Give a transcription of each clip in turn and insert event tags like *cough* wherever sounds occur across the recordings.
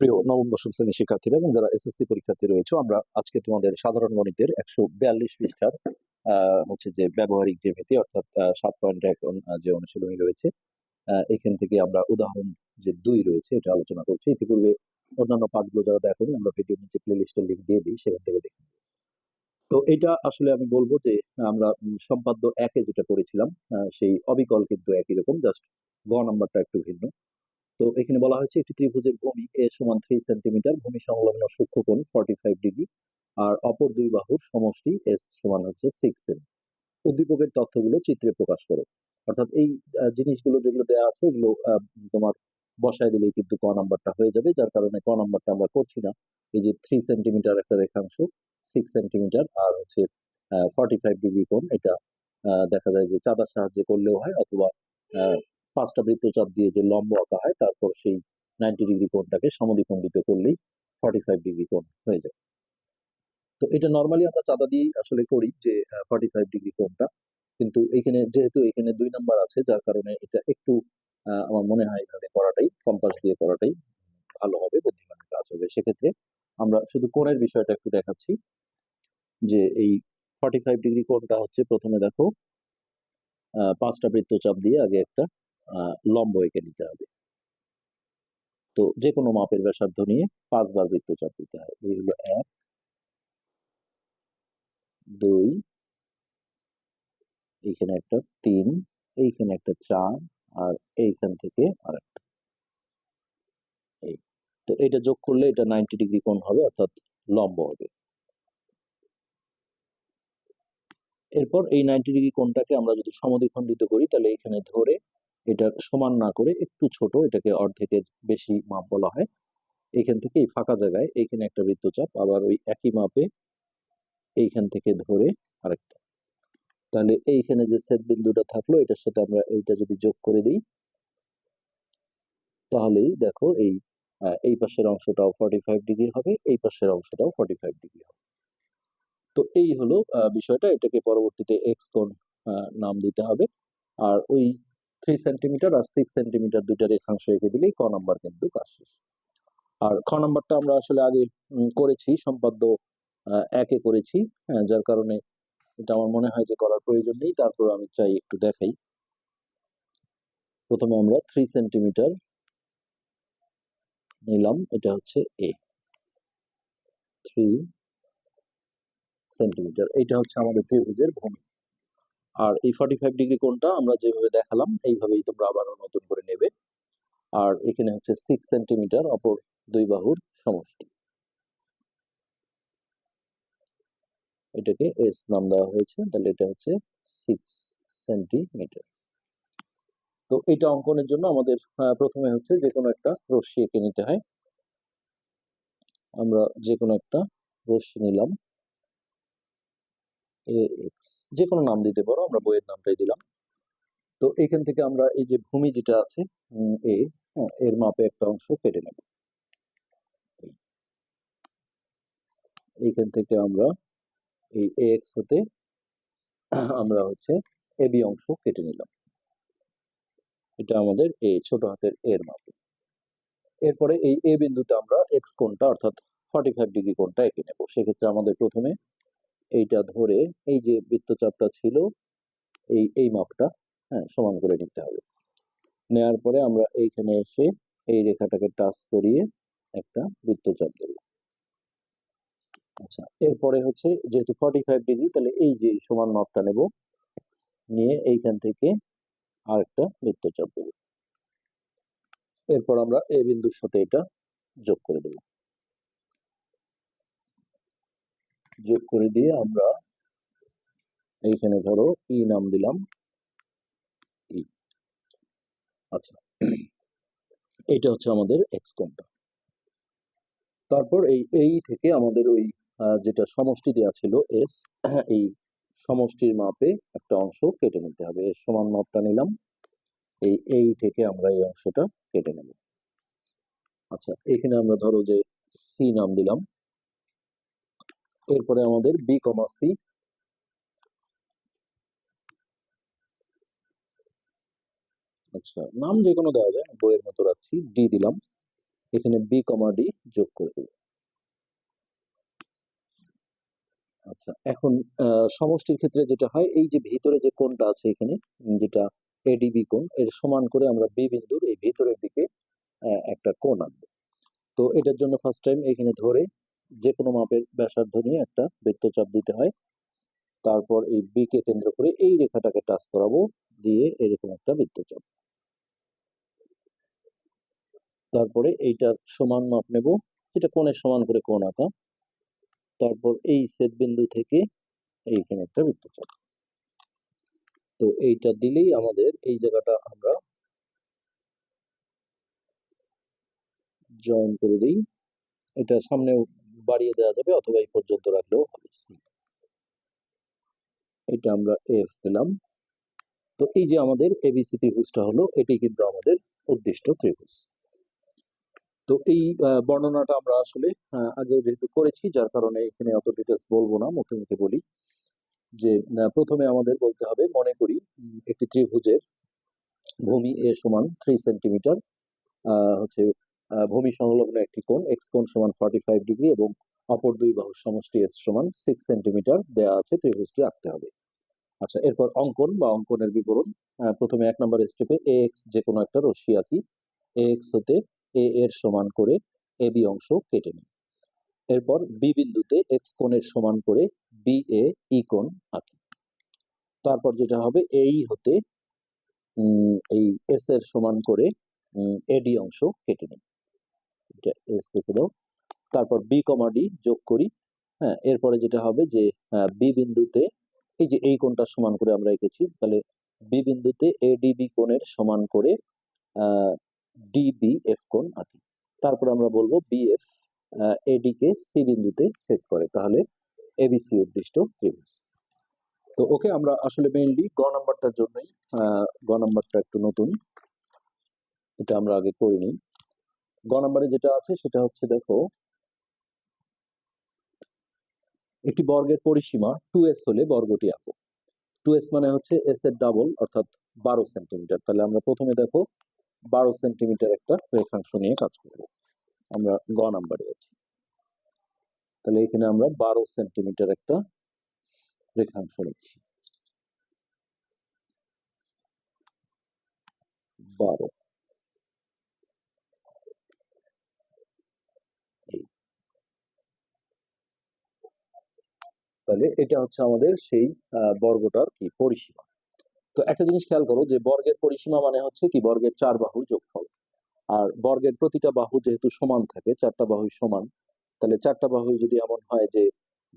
প্রিয় নবম, দশম শ্রেণির শিক্ষার্থীরা এবং যারা এসএসসি পরীক্ষার্থী রয়েছে। আমরা আজকে তোমাদের সাধারণ গণিতের একশো বিয়াল্লিশ পৃষ্ঠার হচ্ছে যে ব্যবহারিক যে ভীতি অর্থাৎ সাত পয়েন্ট এক যে অনুশীলনী রয়েছে এখান থেকে আমরা উদাহরণ যে দুই রয়েছে, এটা আলোচনা করছি। ইতিপূর্বে অন্যান্য পাঠগুলো যারা দেখোনি, আমরা ভিডিও নিচে প্লে লিস্টের লিঙ্ক দিয়ে দিই, সেখান থেকে দেখে তো এটা আসলে আমি বলব যে, আমরা সম্পাদ্য একে যেটা করেছিলাম সেই অবিকল কিন্তু একই রকম, জাস্ট গ নাম্বারটা একটু ভিন্ন। তো এখানে বলা হয়েছে একটি ত্রিভুজের ভূমি এ সমান থ্রি সেন্টিমিটার ভূমি সংলগ্ন সূক্ষ্ম সূক্ষ্মকোণ ফর্টি ফাইভ ডিগ্রি আর অপর দুই বাহুর সমষ্টি এস সমান হচ্ছে সিক্স সেমি উদ্দীপকের তথ্যগুলো চিত্রে প্রকাশ করো। অর্থাৎ এই জিনিসগুলো যেগুলো দেওয়া আছে, এগুলো তোমার বসায় দিলেই কিন্তু ক নাম্বারটা হয়ে যাবে, যার কারণে ক নাম্বারটা আমরা করছি না। এই যে থ্রি সেন্টিমিটার একটা রেখাংশ সিক্স সেন্টিমিটার আর হচ্ছে ফর্টি ফাইভ ডিগ্রি কোণ, এটা দেখা যায় যে চাঁদার সাহায্যে করলেও হয়, অথবা পাঁচটা বৃত্তচাপ দিয়ে যে লম্ব আঁকা হয়, তারপর সেই নাইনটি ডিগ্রি কোণটাকে সমদ্বিখণ্ডিত করলেই ফর্টি ফাইভ ডিগ্রি কোণ হয়ে যায়। তো এটা নর্মালি আমরা চাঁদা দিয়েই আসলে করি যে ফর্টি ফাইভ ডিগ্রি কোণটা। কিন্তু এখানে যেহেতু এখানে দুই নাম্বার আছে, যার কারণে এটা একটু আমার মনে হয় এভাবে করাটাই কম্পাস দিয়ে করাটাই ভালো হবে, বুদ্ধিমান কাজ হবে। সেক্ষেত্রে আমরা শুধু কোণের বিষয়টা একটু দেখাচ্ছি যে এই ফর্টি ফাইভ ডিগ্রি কোণটা হচ্ছে প্রথমে দেখো পাঁচটা বৃত্তচাপ দিয়ে আগে একটা লম্ব এঁকে নিতে হবে। তো যে কোনো মাপের ব্যাসার্ধ নিয়ে পাঁচবার বৃত্তচাপ দিতে হয়। এই হলো এক, দুই, এইখানে একটা তিন, এইখানে একটা চার, আর এইখান থেকে আরেকটা। এই, তো এটা যোগ করলে এটা নাইনটি ডিগ্রি কোণ হবে, অর্থাৎ লম্ব হবে। এরপর এই নাইনটি ডিগ্রি কোণটাকে আমরা যদি সমদ্বিখণ্ডিত করি, তাহলে এখানে ধরে এটা সমান না করে একটু ছোট, এটাকে অর্ধেকের বেশি মাপ বলা হয়। এইখান থেকে এই ফাঁকা জায়গায় এইখানে একটা বৃত্তচাপ আবার ওই একই মাপে এইখান থেকে ধরে আরেকটা। তাহলে এইখানে যে সেট বিন্দুটা থাকল, এটার সাথে আমরা এইটা যদি যোগ করে দিই, তাহলেই দেখো এই এই পাশের অংশটাও ফর্টি ফাইভ ডিগ্রি হবে, এই পাশের অংশটাও ফর্টি ফাইভ ডিগ্রি হবে। তো এই হলো বিষয়টা। এটাকে পরবর্তীতে এক্স কোণ নাম দিতে হবে। আর ওই থ্রি সেন্টিমিটার আর সিক্স সেন্টিমিটার দুইটা রেখাংশ এঁকে দিলেই ক নাম্বার কিন্তু কাজ শেষ। আর খ নাম্বারটা আমরা আসলে আগে করেছি সম্পাদ্য একে করেছি হ্যাঁ, যার কারণে এটা আমার মনে হয় যে করার প্রয়োজন নেই। তারপর আমি চাই একটু দেখাই। প্রথমে আমরা থ্রি সেন্টিমিটার নিলাম এটা হচ্ছে এ থ্রি সেন্টিমিটার এটা হচ্ছে আমাদের ত্রিভুজের ভূমি। আর এই ফর্টি ফাইভ ডিগ্রি কোনটা আমরা যেভাবে দেখালাম, এইভাবেই তোমরা আবারও নতুন করে নেবে। আর এখানে হচ্ছে সিক্স সেন্টিমিটার অপর দুই বাহুর সমষ্টি। এটাকে এস নাম দেওয়া হয়েছে, তাহলে এটা হচ্ছে সিক্স সেন্টিমিটার তো এটা অঙ্কনের জন্য আমাদের প্রথমে হচ্ছে যে কোনো একটা রশ্মি এঁকে নিতে হয়। আমরা যে কোনো একটা রশ্মি নিলাম। এ এক্স যে কোনো নাম দিতে পারো, আমরা বইয়ের নামটাই দিলাম। তো এখান থেকে আমরা এই যে ভূমি যেটা আছে এ এর মাপে একটা অংশ কেটে নেব। এইখান থেকে আমরা এই এ এক্স হতে আমরা হচ্ছে এ বি অংশ কেটে নিলাম। এটা আমাদের এ ছোট হাতের এর মাপে। এরপরে এই এ বিন্দুতে আমরা এক্স কোণটা, অর্থাৎ ফর্টি ফাইভ ডিগ্রি কোণটা এঁকে নেব। সেক্ষেত্রে আমাদের প্রথমে এইটা ধরে এই যে বৃত্তচাপটা ছিল, এই এই মাপটা হ্যাঁ সমান করে নিতে হবে। নেওয়ার পরে আমরা এইখানে এসে এই রেখাটাকে টাচ করিয়ে একটা বৃত্তচাপ দেব। আচ্ছা এরপরে হচ্ছে যেহেতু ফর্টি ফাইভ ডিগ্রি তাহলে এই যে সমান মাপটা নেব, নিয়ে এইখান থেকে আরেকটা বৃত্তচাপ দেব। এরপর আমরা এ বিন্দুর সাথে এটা যোগ করে দেব। যোগ করে দিয়ে আমরা এইখানে ধরো ই নাম দিলাম ই আচ্ছা এইটা হচ্ছে আমাদের এক্স কোণটা তারপর এই এই থেকে আমাদের ওই যেটা সমষ্টি দেওয়া ছিল এস *clears throat* এই সমষ্টির মাপে একটা অংশ কেটে নিতে হবে। এর সমান মাপটা নিলাম। এই এই থেকে আমরা এই অংশটা কেটে নেব। আচ্ছা এখানে আমরা ধরো যে সি নাম দিলাম। এরপরে আমাদের বি কমা সি আচ্ছা নাম যে কোনো দেওয়া যায়, বইয়ের মতো রাখছি ডি দিলাম। এখানে বি কমা ডি যোগ করে দেব। আচ্ছা এখন সমষ্টির ক্ষেত্রে যেটা হয়, এই যে ভিতরে যে কোণটা আছে এখানে, যেটা এডিবি কোণ, এর সমান করে আমরা বি বিন্দুর এই ভিতরের দিকে একটা কোণ আনব তো এটার জন্য ফার্স্ট টাইম এখানে ধরে যে কোনো মাপের ব্যাসার্ধ নিয়ে একটা বৃত্তচাপ দিতে হয়। তারপর এই বি কে কেন্দ্র করে এই রেখাটাকে টাচ করাবো, দিয়ে এরকম একটা বৃত্তচাপ। তারপরে এইটার সমান মাপ নেব এটা কোণের সমান করে কোণ আঁকা। তারপর এই ছেদ বিন্দু থেকে এইখানে একটা বৃত্তচাপ। তো এইটা দিলেই আমাদের এই জায়গাটা আমরা জয়েন করে দিই। এটা সামনেও বাড়িয়ে দেওয়া যাবে অথবা এই পর্যন্ত রাখলেও হবে সি এটা আমরা এফ দিলাম। তো এই যে আমাদের এবিসি ত্রিভুজটা হলো, এটি কিন্তু আমাদের উদ্দিষ্ট ত্রিভুজ। তো এই বর্ণনাটা আমরা আসলে আগেও যেহেতু করেছি, যার কারণে এখানে অত ডিটেলস বলব না, মুখে মুখে বলি। যে প্রথমে আমাদের বলতে হবে, মনে করি একটি ত্রিভুজের ভূমি এ সমান থ্রি সেন্টিমিটার হচ্ছে ভূমি সংলগ্ন একটি কোণ এক্স কোণ সমান ফর্টি ফাইভ ডিগ্রি এবং অপর দুই বাহুর সমষ্টি এস সমান সিক্স সেন্টিমিটার দেওয়া আছে ত্রিভুজটি আঁকতে হবে। আচ্ছা এরপর অঙ্কন বা অঙ্কনের বিবরণ। প্রথমে এক নম্বর স্টেপে এ এক্স যে কোনো একটা রশি আঁকি। এ এক্স হতে এ এর সমান করে এ বি অংশ কেটে নিই। এরপর বি বিন্দুতে এক্স কোণের সমান করে বি এ ই কোণ আঁকি। তারপর যেটা হবে এই হতে এই এস এর সমান করে এডি অংশ কেটে নিই। এটা এস লিখে দাও তারপর বি কমা ডি যোগ করি। হ্যাঁ এরপরে যেটা হবে যে বি বিন্দুতে এই যে এই কোণটা সমান করে আমরা এঁকেছি, তাহলে বি বিন্দুতে এ এডিবি কোণের সমান করে ডিবি এফ কোণ আঁকি। তারপর আমরা বলব বি বিএফ এডি কে সি বিন্দুতে সেট করে। তাহলে এবিসি উদ্দিষ্ট ত্রিভুজ তো ওকে আমরা আসলে মেইনলি গ নাম্বারটার জন্যই গ নাম্বারটা একটু নতুন। এটা আমরা আগে করিনি গ নাম্বারে যেটা আছে সেটা হচ্ছে দেখো, একটি বর্গের পরিসীমা টু এস হলে বর্গটি আঁকো। টু এস মানে হচ্ছে এস এর ডাবল অর্থাৎ বারো সেন্টিমিটার তাহলে আমরা প্রথমে দেখো বারো সেন্টিমিটার একটা রেখাংশ নিয়ে কাজ করব। আমরা গ নাম্বারে আছি। তাহলে এখানে আমরা বারো সেন্টিমিটার একটা রেখাংশ নিচ্ছি। বারো এই তাহলে এটা হচ্ছে আমাদের সেই বর্গটার কি পরিসীমা। তো একটা জিনিস খেয়াল করো যে বর্গের পরিসীমা মানে হচ্ছে কি বর্গের চার বাহুর যোগফল। আর বর্গের প্রতিটা বাহু যেহেতু সমান থাকে, চারটা বাহুই সমান, তাহলে চারটা বাহু যদি এমন হয় যে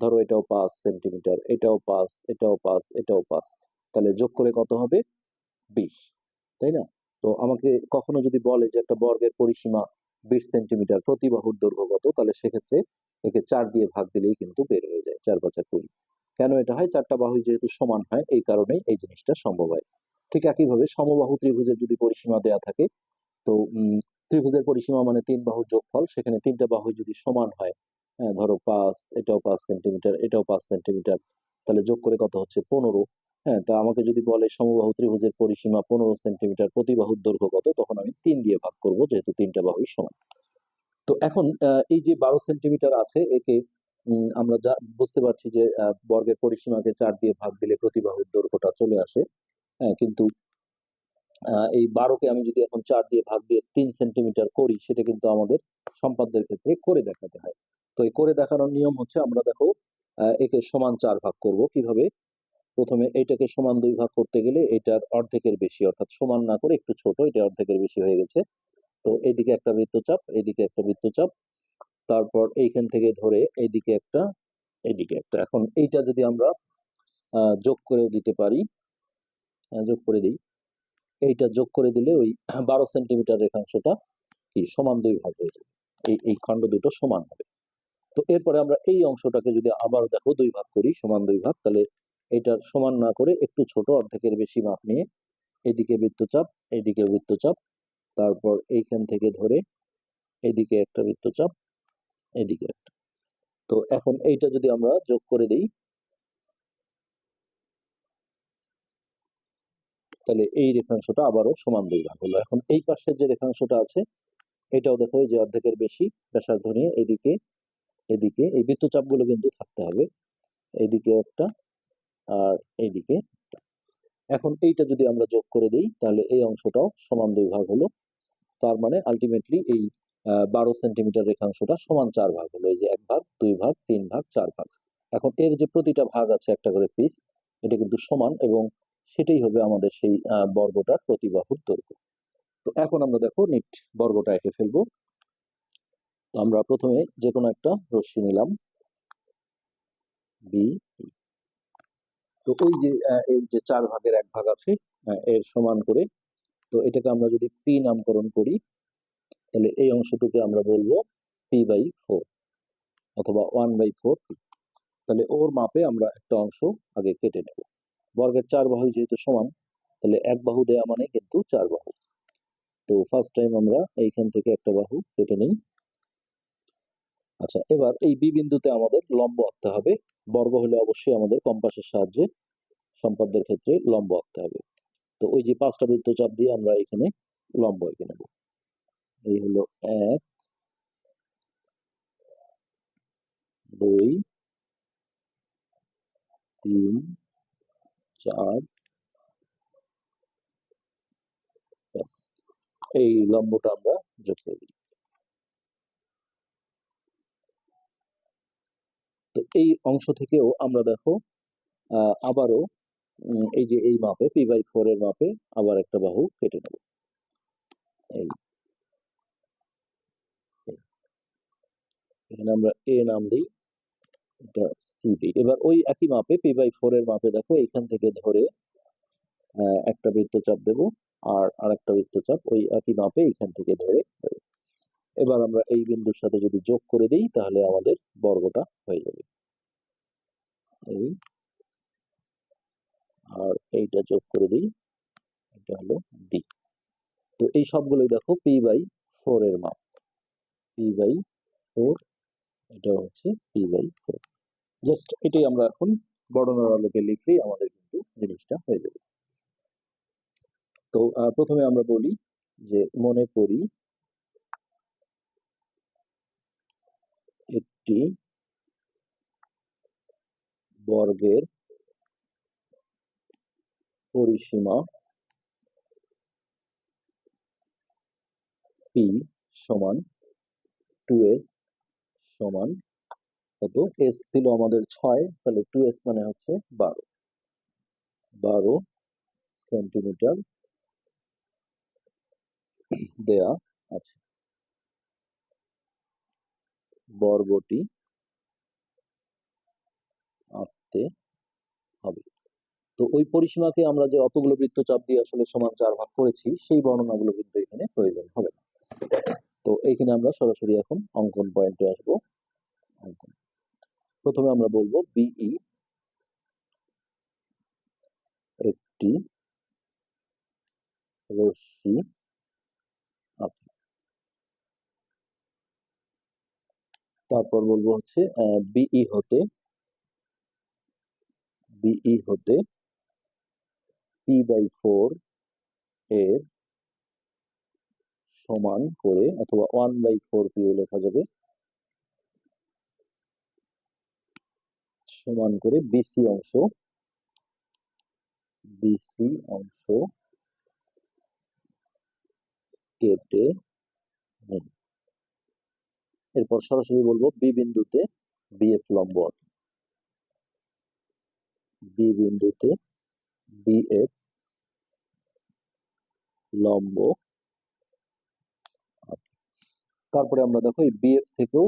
ধরো এটাও পাঁচ সেন্টিমিটার, এটাও পাঁচ এটাও পাঁচ এটাও পাঁচ, তাহলে যোগ করে কত হবে? বিশ, তাই না? তো আমাকে কখনো যদি বলে যে একটা বর্গের পরিসীমা বিশ সেন্টিমিটার প্রতি বাহুর দৈর্ঘ্য কত, তাহলে সেক্ষেত্রে একে চার দিয়ে ভাগ দিলেই কিন্তু বের হয়ে যায়, চার পাঁচা কুড়ি। কেন এটা হয়? চারটা বাহু যেহেতু সমান হয়, এই কারণেই এই জিনিসটা সম্ভব হয়। ঠিক একইভাবে সমবাহু ত্রিভুজের যদি পরিসীমা দেয়া থাকে, তো ত্রিভুজের পরিসীমা মানে তিন বাহুর যোগফল। সেখানে তিনটা বাহু যদি সমান হয় হ্যাঁ ধরো পাঁচ, এটাও পাঁচ সেন্টিমিটার, এটাও পাঁচ সেন্টিমিটার, তাহলে যোগ করে কত হচ্ছে? পনেরো। হ্যাঁ তা আমাকে যদি বলে সমবাহু ত্রিভুজের পরিসীমা পনেরো সেন্টিমিটার প্রতি বাহুর দৈর্ঘ্য কত? তখন আমি তিন দিয়ে ভাগ করব, যেহেতু তিনটা বাহুই সমান। তো এখন এই যে বারো সেন্টিমিটার আছে, একে আমরা যা বুঝতে পারছি যে বর্গের পরিসীমাকে চার দিয়ে ভাগ দিলে প্রতি বাহুর দৈর্ঘ্যটা চলে আসে হ্যাঁ কিন্তু এই বারোকে আমি যদি এখন চার দিয়ে ভাগ দিয়ে তিন সেন্টিমিটার করি, সেটা কিন্তু আমাদের সম্পাদ্যের ক্ষেত্রে করে দেখাতে হয়। তো এই করে দেখানোর নিয়ম হচ্ছে, আমরা দেখো একে সমান চার ভাগ করব কীভাবে? প্রথমে এটাকে সমান দুই ভাগ করতে গেলে এটার অর্ধেকের বেশি, অর্থাৎ সমান না করে একটু ছোট, এটা অর্ধেকের বেশি হয়ে গেছে। তো এইদিকে একটা বৃত্তচাপ এইদিকে একটা বৃত্তচাপ তারপর এইখান থেকে ধরে এইদিকে একটা এইদিকে একটা। এখন এইটা যদি আমরা যোগ করেও দিতে পারি যোগ করে দিই। এইটা যোগ করে দিলে ওই বারো সেন্টিমিটার রেখাংশটা কি সমান দুই ভাগ হয়ে যাবে। এই এই খণ্ড দুটো সমান হবে। তো এরপরে আমরা এই অংশটাকে যদি আবার দেখো দুই ভাগ করি, সমান দুই ভাগ, তাহলে এটার সমান না করে একটু ছোট অর্ধেকের বেশি মাপ নিয়ে এদিকে বৃত্তচাপ এইদিকে বৃত্তচাপ তারপর এইখান থেকে ধরে এদিকে একটা বৃত্তচাপ, এদিকে একটা। তো এখন এইটা যদি আমরা যোগ করে দিই, তাহলে এই রেখাংশটা আবারও সমান দুই ভাগ হলো। এখন এই পাশের যে রেখাংশটা আছে, এটাও দেখো যে অর্ধেকের বেশি ব্যাসার্ধ নিয়ে এদিকে এদিকে এই বৃত্তচাপগুলো কিন্তু থাকতে হবে। এদিকে একটা আর এইদিকে এখন এইটা যদি আমরা যোগ করে দিই, তাহলে এই অংশটাও সমান দুই ভাগ হলো। তার মানে আলটিমেটলি এই বারো সেন্টিমিটার রেখাংশটা সমান চার ভাগ হলো। এই যে এক ভাগ, দুই ভাগ, তিন ভাগ, চার ভাগ। এখন এর যে প্রতিটা ভাগ আছে একটা করে পিস এটা কিন্তু সমান এবং সেটাই হবে আমাদের সেই বর্গটার প্রতিবাহুর দৈর্ঘ্য। তো এখন আমরা দেখো নিট বর্গটা এঁকে ফেলব। তো আমরা প্রথমে যে কোনো একটা রশ্মি নিলাম। বি তো ওই যে এই যে চার ভাগের এক ভাগ আছে এর সমান করে তো এটাকে আমরা যদি পি নামকরণ করি, তাহলে এই অংশটুকে আমরা বলব পি বাই ফোর অথবা ওয়ান বাই ফোর তাহলে ওর মাপে আমরা একটা অংশ আগে কেটে নেব। বর্গের চার বাহু যেহেতু সমান, তাহলে এক বাহু দেয়া মানে কিন্তু চার বাহু। তো ফার্স্ট টাইম আমরা এইখান থেকে একটা বাহু কেটে নিই। আচ্ছা এবার এই বি বিন্দুতে আমাদের লম্ব আঁকতে হবে। বর্গ হলে অবশ্যই আমাদের কম্পাসের সাহায্যে সম্পদের ক্ষেত্রে লম্ব আঁকতে হবে। তো ওই যে পাঁচটা বৃত্তচাপ দিয়ে আমরা এখানে লম্ব এঁকে নেব। এই হলো এক, দুই, তিন, চার, ব্যাস। এই লম্বটা আমরা যোগ করে দিই তো এই অংশ থেকেও আমরা দেখো আবারও এই যে এই মাপে পি বাই ফোর এর মাপে আবার একটা বাহু কেটে নেব। এই। এখানে আমরা এ নাম দিই, এটা সি দিই। এবার ওই একই মাপে পি বাই ফোর এর মাপে দেখো, এখান থেকে ধরে একটা বৃত্তচাপ দেব, আর আরেকটা বৃত্তচাপ ওই একই মাপে এখান থেকে ধরে দেব। এবার আমরা এই বিন্দুর সাথে যদি যোগ করে দিই, তাহলে আমাদের বর্গটা হয়ে যাবে। এই। আর এইটা যোগ করে দিই, এটা হলো ডি তো এই সবগুলোই দেখো পি বাই ফোর এর মাপ পি বাই ফোর এটা হচ্ছে পি বাই ফোর জাস্ট এটাই আমরা এখন বর্ণনার আলোকে লিখলেই আমাদের কিন্তু জিনিসটা হয়ে যাবে। তো প্রথমে আমরা বলি যে মনে করি একটি বর্গের পরিসীমা পি সমান টু এস সমান কত? এস ছিল আমাদের ছয়, তাহলে টু এস মানে হচ্ছে বারো। বারো সেন্টিমিটার দেয়া আছে। বর্গটি আঁকতে হবে। তো ওই পরিসীমাকে আমরা যে অতগুলো বৃত্তচাপ দিয়ে আসলে সমান চার ভাগ করেছি, সেই বর্ণনাগুলো কিন্তু এখানে প্রয়োজন হবে না। তো এইখানে আমরা সরাসরি এখন অঙ্কন পয়েন্টে আসব। অঙ্কন। প্রথমে আমরা বলব বিই একটি রশ্মি তারপর বলব হচ্ছে বিই হতে বিই হতে পি বাই ফোর এর সমান করে অথবা ওয়ান বাই ফোর পিও লেখা যাবে সমান করে বিসি অংশ বিসি অংশ কেটে নিন। এরপর সরাসরি বলব বি বিন্দুতে বিএফ লম্ব বি বিন্দুতে বিএফ লম্ব। তারপরে আমরা দেখো এই বিএফ থেকেও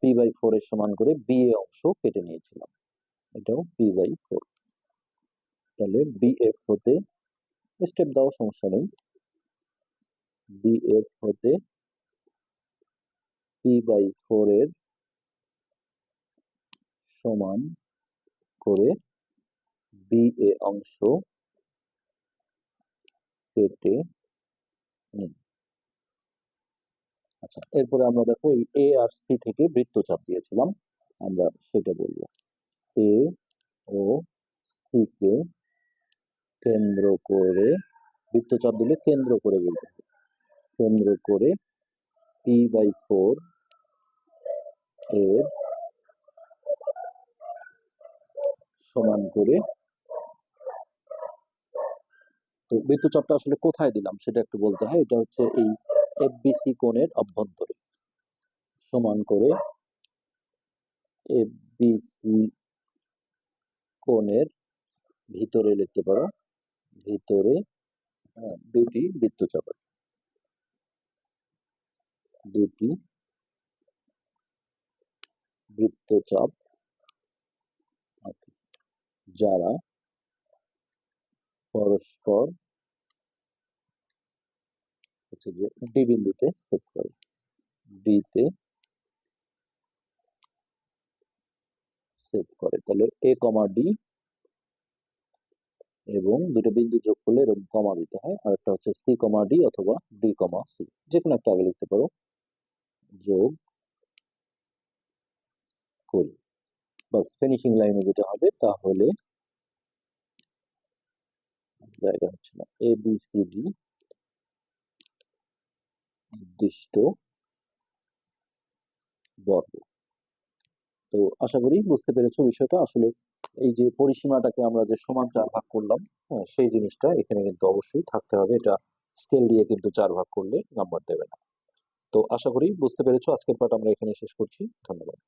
পি বাই ফোর এর সমান করে বিএ অংশ কেটে নিয়েছিলাম। এটাও পি বাই ফোর তাহলে বিএফ হতে স্টেপ দাও, সমস্যা নেই। বিএফ হতে পি বাই ফোর এর সমান করে বিএ অংশ কেটে আচ্ছা এরপরে আমরা দেখো এই এ আর সি থেকে বৃত্তচাপ দিয়েছিলাম। আমরা সেটা বলব। এ ও সি কে কেন্দ্র করে, বৃত্তচাপ দিলে কেন্দ্র করে বলতে হবে। কেন্দ্র করে পি বাই ফোর এর সমান করে তো বৃত্তচাপটা আসলে কোথায় দিলাম সেটা একটু বলতে হয়। এটা হচ্ছে এই এফ এফবিসি কোণের অভ্যন্তরে। সমান করে এফ এফবিসি কোণের ভিতরে লিখতে পারো। ভিতরে হ্যাঁ, দুটি বৃত্তচাপ। দুটি বৃত্তচাপ যারা পরস্পর হচ্ছে যে ডি বিন্দুতে সেট করে। ডিতে সেট করে। তাহলে এ কমা ডি এবং দুটো বিন্দু যোগ করলে এরকম কমা দিতে হয়। আর একটা হচ্ছে সি কমা ডি অথবা ডি কমা সি যে কোনো একটা আগে লিখতে পারো। যোগ করি। বাস ফিনিশিং লাইনে যেটা হবে, তাহলে জায়গা হচ্ছে না। এ বি সি ডি নির্দিষ্ট বর্গ। তো আশা করি বুঝতে পেরেছ বিষয়টা। আসলে এই যে পরিসীমাটাকে আমরা যে সমান চার ভাগ করলাম হ্যাঁ, সেই জিনিসটা এখানে কিন্তু অবশ্যই থাকতে হবে। এটা স্কেল দিয়ে কিন্তু চার ভাগ করলে নাম্বার দেবে না। তো আশা করি বুঝতে পেরেছ। আজকের পাঠ আমরা এখানে শেষ করছি। ধন্যবাদ।